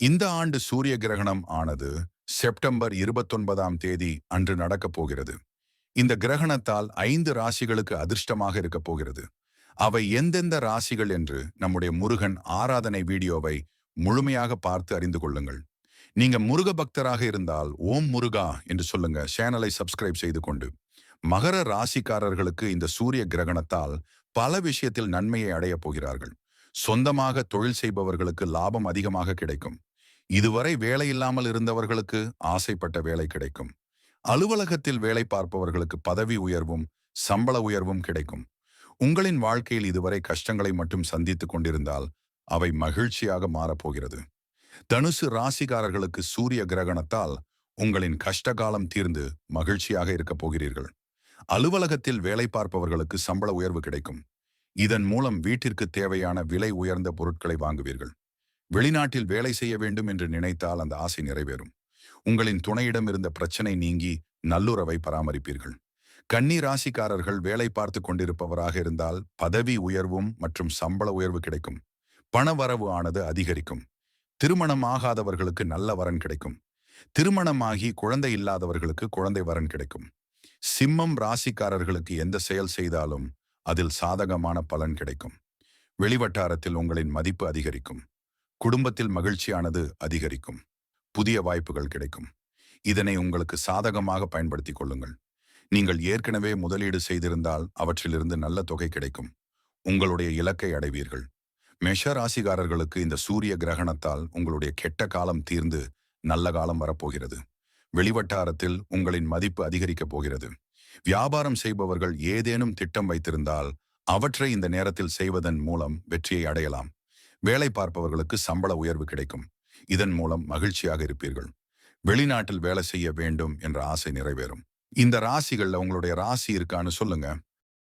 இந்த ஆண்டு சூரிய கிரகணம் ஆனது செப்டம்பர் இருபத்தொன்பதாம் தேதி அன்று நடக்கப் போகிறது. இந்த கிரகணத்தால் ஐந்து ராசிகளுக்கு அதிர்ஷ்டமாக இருக்கப் போகிறது. அவை எந்தெந்த ராசிகள் என்று நம்முடைய முருகன் ஆராதனை வீடியோவை முழுமையாக பார்த்து அறிந்து கொள்ளுங்கள். நீங்க முருக பக்தராக இருந்தால் ஓம் முருகா என்று சொல்லுங்க. சேனலை சப்ஸ்கிரைப் செய்து கொண்டு. மகர ராசிக்காரர்களுக்கு இந்த சூரிய கிரகணத்தால் பல விஷயத்தில் நன்மையை அடையப் போகிறார்கள். சொந்தமாக தொழில் செய்பவர்களுக்கு லாபம் அதிகமாக கிடைக்கும். இதுவரை வேலையில்லாமல் இருந்தவர்களுக்கு ஆசைப்பட்ட வேலை கிடைக்கும். அலுவலகத்தில் வேலை பார்ப்பவர்களுக்கு பதவி உயர்வும் சம்பள உயர்வும் கிடைக்கும். உங்களின் வாழ்க்கையில் இதுவரை கஷ்டங்களை மட்டும் சந்தித்துக் கொண்டிருந்தால் அவை மகிழ்ச்சியாக மாறப்போகிறது. தனுசு ராசிகாரர்களுக்கு சூரிய கிரகணத்தால் உங்களின் கஷ்டகாலம் தீர்ந்து மகிழ்ச்சியாக இருக்கப் போகிறீர்கள். அலுவலகத்தில் வேலை பார்ப்பவர்களுக்கு சம்பள உயர்வு கிடைக்கும். இதன் மூலம் வீட்டிற்கு தேவையான விலை உயர்ந்த பொருட்களை வாங்குவீர்கள். வெளிநாட்டில் வேலை செய்ய வேண்டும் என்று நினைத்தால் அந்த ஆசை நிறைவேறும். உங்களின் துணையிடம் இருந்த பிரச்சனை நீங்கி நல்லுறவை பராமரிப்பீர்கள். கன்னி ராசிக்காரர்கள் வேலை பார்த்து கொண்டிருப்பவராக இருந்தால் பதவி உயர்வும் மற்றும் சம்பள உயர்வு கிடைக்கும். பணவரவு ஆனது அதிகரிக்கும். திருமணம் ஆகாதவர்களுக்கு நல்ல வரன் கிடைக்கும். திருமணமாகி குழந்தை இல்லாதவர்களுக்கு குழந்தை வரன் கிடைக்கும். சிம்மம் ராசிக்காரர்களுக்கு எந்த செயல் செய்தாலும் அதில் சாதகமான பலன் கிடைக்கும். வெளிவட்டாரத்தில் உங்களின் மதிப்பு அதிகரிக்கும். குடும்பத்தில் மகிழ்ச்சியானது அதிகரிக்கும். புதிய வாய்ப்புகள் கிடைக்கும். இதனை உங்களுக்கு சாதகமாக பயன்படுத்திக் கொள்ளுங்கள். நீங்கள் ஏற்கனவே முதலீடு செய்திருந்தால் அவற்றிலிருந்து நல்ல தொகை கிடைக்கும். உங்களுடைய இலக்கை அடைவீர்கள். மெஷ ராசிகாரர்களுக்கு இந்த சூரிய கிரகணத்தால் உங்களுடைய கெட்ட காலம் தீர்ந்து நல்ல காலம் வரப்போகிறது. வெளிவட்டாரத்தில் உங்களின் மதிப்பு அதிகரிக்கப் போகிறது. வியாபாரம் செய்பவர்கள் ஏதேனும் திட்டம் வைத்திருந்தால் அவற்றை இந்த நேரத்தில் செய்வதன் மூலம் வெற்றியை அடையலாம். வேலை பார்ப்பவர்களுக்கு சம்பள உயர்வு கிடைக்கும். இதன் மூலம் மகிழ்ச்சியாக இருப்பீர்கள். வெளிநாட்டில் வேலை செய்ய வேண்டும் என்ற ஆசை நிறைவேறும். இந்த ராசிகள்ல உங்களுடைய ராசி இருக்கான்னு சொல்லுங்க.